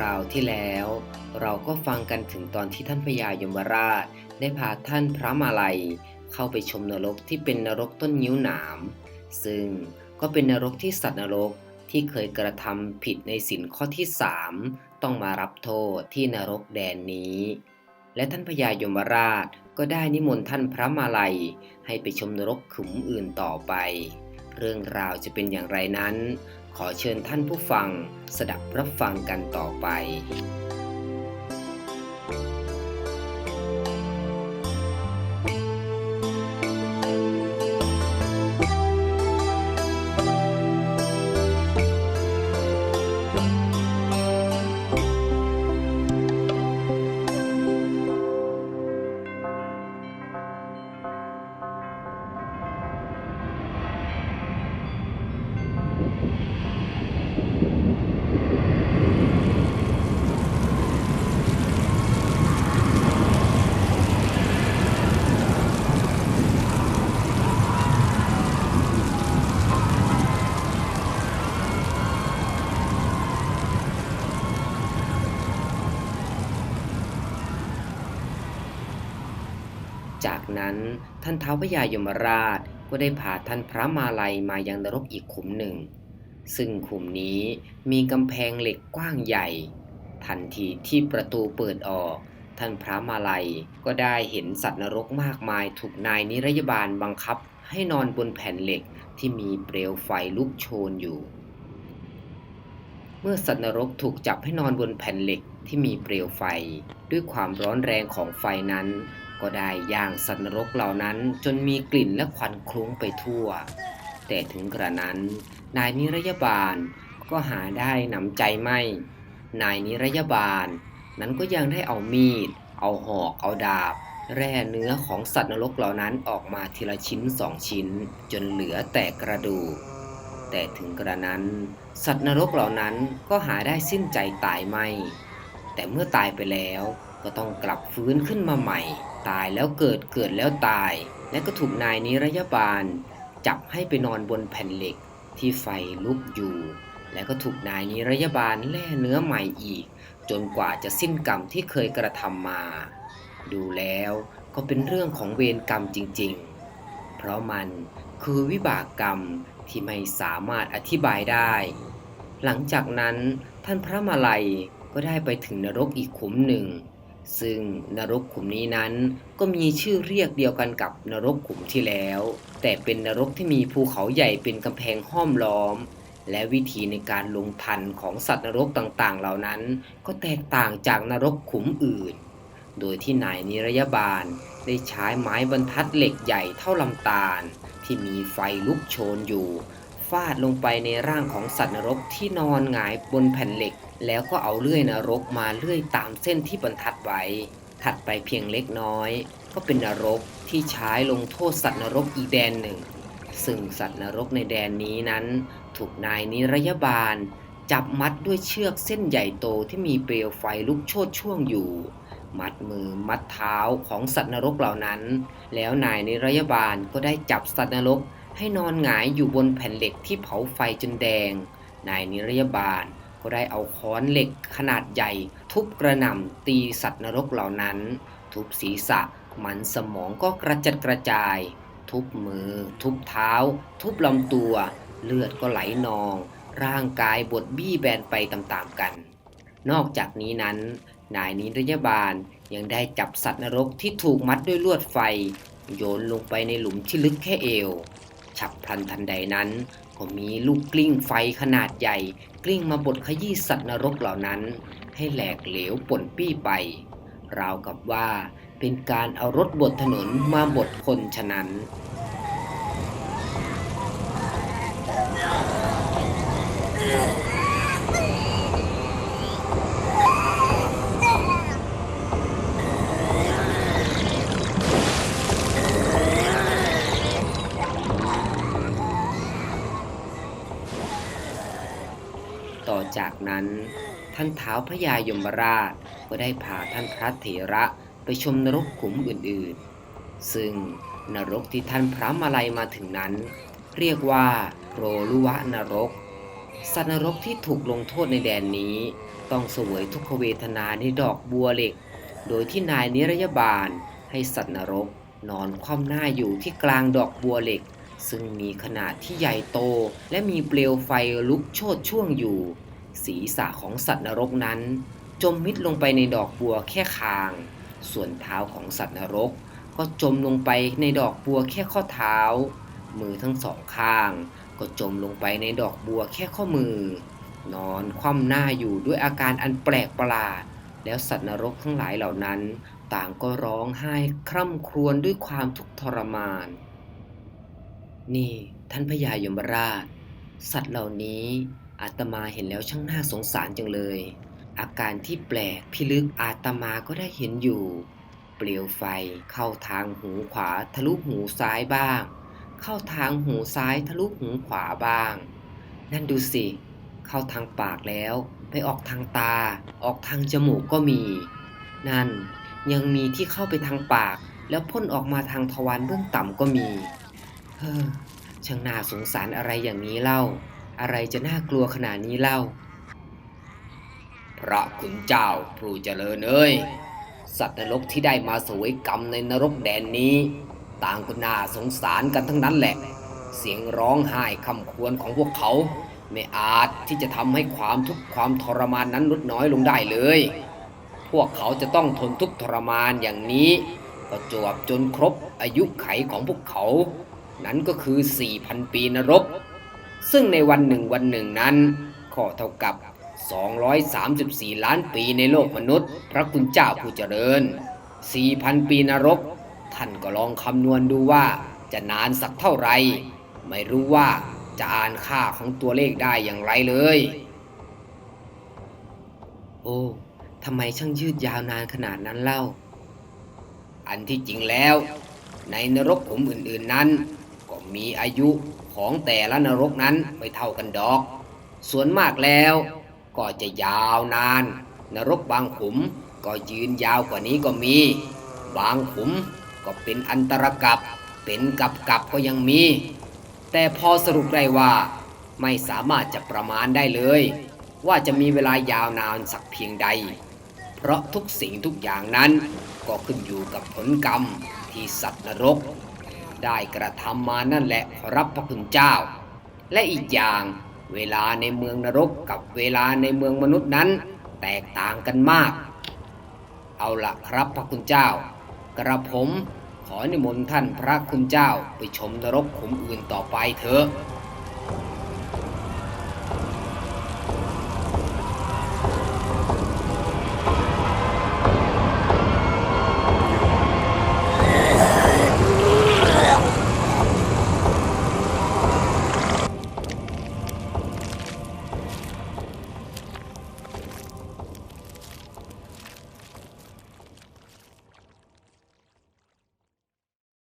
ราวที่แล้ว เราก็ฟังกันถึงตอนที่ท่านพญายมราช ได้พาท่านพระมาลัย เข้าไปชมนรกที่เป็นนรกต้นยิ้วหนาม ซึ่งก็เป็นนรกที่สัตว์นรกที่เคยกระทำผิดในสินข้อที่สามต้องมารับโทษที่นรกแดนนี้ และท่านพญายมราชก็ได้นิมนต์ท่านพระมาลัย ให้ไปชมนรกขุมอื่นต่อไป เรื่องราวจะเป็นอย่างไรนั้น ขอเชิญท่านผู้ฟังสดับรับฟังกันต่อไป จากนั้นท่านท้าวพญายมราชก็ได้พาท่านพระมาลัยมายังนรกอีกขุมหนึ่ง ซึ่งขุมนี้มีกำแพงเหล็กกว้างใหญ่ ทันทีที่ประตูเปิดออก ท่านพระมาลัยก็ได้เห็นสัตว์นรกมากมายถูกนายนิรยบาลบังคับให้นอนบนแผ่นเหล็กที่มีเปลวไฟลุกโชนอยู่ เมื่อสัตว์นรกถูกจับให้นอนบนแผ่นเหล็กที่มีเปลวไฟ ด้วยความร้อนแรงของไฟนั้น ก็ได้ย่างสัตว์นรกเหล่านั้นจนมีกลิ่นและควันคลุ้งไปทั่ว แต่ถึงกระนั้น นายนิรยบาลก็หาได้หนำใจไม่ นายนิรยบาล นั้นก็ยังได้เอามีด เอาหอก เอาดาบ แร่เนื้อของสัตว์นรกเหล่านั้นออกมาทีละชิ้นสองชิ้น จนเหลือแต่กระดูก แต่ถึงกระนั้น สัตว์นรกเหล่านั้นก็หาได้สิ้นใจตายไม่ แต่เมื่อตายไปแล้วก็ต้องกลับฟื้นขึ้นมาใหม่ ตายแล้วเกิดเกิดแล้วตาย และก็ถูกนายนิรยบาล จับให้ไปนอนบนแผ่นเหล็กที่ไฟลุกอยู่ และก็ถูกนายนิรยบาลแล่เนื้อใหม่อีก จนกว่าจะสิ้นกรรมที่เคยกระทำมา ดูแล้วก็เป็นเรื่องของเวรกรรมจริงๆ เพราะมันคือวิบากกรรมที่ไม่สามารถอธิบายได้ หลังจากนั้นท่านพระมาลัยก็ได้ไปถึงนรกอีกขุมหนึ่ง ซึ่งนรกขุมนี้นั้นก็มีชื่อเรียกเดียวกันกับนรกขุมที่แล้ว แต่เป็นนรกที่มีภูเขาใหญ่เป็นกำแพงห้อมล้อม และวิธีในการลงทันของสัตว์นรกต่างๆ เหล่านั้น ก็แตกต่างจากนรกขุมอื่น โดยที่นายนิรยบาลได้ใช้ไม้บรรทัดเหล็กใหญ่เท่าลำตาล ที่มีไฟลุกโชนอยู่ ฟาดลงไปในร่างของสัตว์นรกที่นอนหงายบนแผ่นเหล็ก แล้วก็เอาเลื่อยนรกมาเลื่อยตามเส้นที่บรรทัดไว้ ถัดไปเพียงเล็กน้อย ก็เป็นนรกที่ใช้ลงโทษสัตว์นรกอีกแดนหนึ่ง ซึ่งสัตว์นรกในแดนนี้นั้น ถูกนายนิรยบาล จับมัดด้วยเชือกเส้นใหญ่โตที่มีเปลวไฟลุกโชนช่วงอยู่มัดมือมัดเท้าของสัตว์นรกเหล่านั้น แล้วนายนิรยบาลก็ได้จับสัตว์นรก ให้นอนหงายอยู่บนแผ่นเหล็กที่เผาไฟจนแดง นายนิรยบาลก็ได้เอาค้อนเหล็กขนาดใหญ่ ทุบกระหน่ำตีสัตว์นรกเหล่านั้น ทุบศีรษะมันสมองก็กระจัดกระจาย ทุบมือ ทุบเท้า ทุบลำตัว เลือดก็ไหลนอง ร่างกายบดบี้แบนไปตามๆกัน นอกจากนี้นั้น นายนิรยบาลยังได้จับสัตว์นรกที่ถูกมัดด้วยลวดไฟ โยนลงไปในหลุมที่ลึกแค่เอว ฉับพลันทันใดนั้น ก็มีลูกกลิ้งไฟขนาดใหญ่ กลิ้งมาบดขยี้สัตว์นรกเหล่านั้น ให้แหลกเหลวป่นปี้ไป ราวกับว่าเป็นการเอารถบดถนนมาบดคนฉะนั้นต่ จากนั้น ท่านเท้าวพญายมราชก็ได้พาท่านพระเถระไปชมนรกขุมอื่นๆ ซึ่งนรกที่ท่านพระมาลัยมาถึงนั้น เรียกว่าโรลุวะนรก สัตว์นรกที่ถูกลงโทษในแดนนี้ ต้องเสวยทุกขเวทนาในดอกบัวเหล็ก โดยที่นายนิรยบาลให้สัตว์นรกนอนคว่ำหน้าอยู่ที่กลางดอกบัวเหล็ก ซึ่งมีขนาดที่ใหญ่โต และมีเปลวไฟลุกโชนช่วงอยู่ ศีรษะของสัตว์นรกนั้น จมมิดลงไปในดอกบัวแค่คาง ส่วนเท้าของสัตว์นรก ก็จมลงไปในดอกบัวแค่ข้อเท้า มือทั้งสองข้าง ก็จมลงไปในดอกบัวแค่ข้อมือ นอนคว่ำหน้าอยู่ด้วยอาการอันแปลกประหลาด แล้วสัตว์นรกทั้งหลายเหล่านั้น ต่างก็ร้องไห้คร่ำครวญด้วยความทุกข์ทรมาน นี่ท่านพญายมราช สัตว์เหล่านี้ อาตมาเห็นแล้วช่างน่าสงสารจังเลย อาการที่แปลกพิลึกอาตมาก็ได้เห็นอยู่ เปลวไฟเข้าทางหูขวาทะลุหูซ้ายบ้าง เข้าทางหูซ้ายทะลุหูขวาบ้าง นั่นดูสิ เข้าทางปากแล้ว ไปออกทางตา ออกทางจมูกก็มี นั่นยังมีที่เข้าไปทางปาก แล้วพ่นออกมาทางทวารเบื้องต่ำก็มี เฮ้อช่างน่าสงสารอะไรอย่างนี้เล่า อะไรจะน่ากลัวขนาดนี้เล่า พระคุณเจ้าผู้เจริญเอ้ย สัตว์นรกที่ได้มาสวยกรรมในนรกแดนนี้ ต่างก็น่าสงสารกันทั้งนั้นแหละ เสียงร้องไห้คำควรของพวกเขา ไม่อาจที่จะทำให้ความทุกข์ความทรมานนั้นลดน้อยลงได้เลย พวกเขาจะต้องทนทุกข์ทรมานอย่างนี้ก็จวบจนครบอายุไขของพวกเขา นั้นก็คือ 4,000 ปีนรก ซึ่งในวันหนึ่งวันหนึ่งนั้นก็เท่ากับ 234 ล้านปีในโลกมนุษย์ พระคุณเจ้าผู้เจริญ 4,000 ปีนรก ท่านก็ลองคำนวณดูว่าจะนานสักเท่าไหร่ไม่รู้ว่าจะอ่านค่าของตัวเลขได้อย่างไรเลย โอ้ทำไมช่างยืดยาวนานขนาดนั้นเล่า อันที่จริงแล้ว ในนรกขุมอื่น ๆนั้น ก็มีอายุ ของแต่ละนรกนั้นไม่เท่ากันดอก ส่วนมากแล้วก็จะยาวนาน นรกบางขุมก็ยืนยาวกว่านี้ก็มี บางขุมก็เป็นอันตรกับเป็นกับกับก็ยังมี แต่พอสรุปได้ว่าไม่สามารถจะประมาณได้เลย ว่าจะมีเวลายาวนานสักเพียงใด เพราะทุกสิ่งทุกอย่างนั้นก็ขึ้นอยู่กับผลกรรมที่สัตว์นรก ได้กระทำมานั่นแหละขอรับพระคุณเจ้า และอีกอย่างเวลาในเมืองนรกกับเวลาในเมืองมนุษย์นั้น แตกต่างกันมาก เอาละครับพระคุณเจ้า กระผมขอนิมนต์ท่านพระคุณเจ้าไปชมนรกขุมอื่นต่อไปเถอะ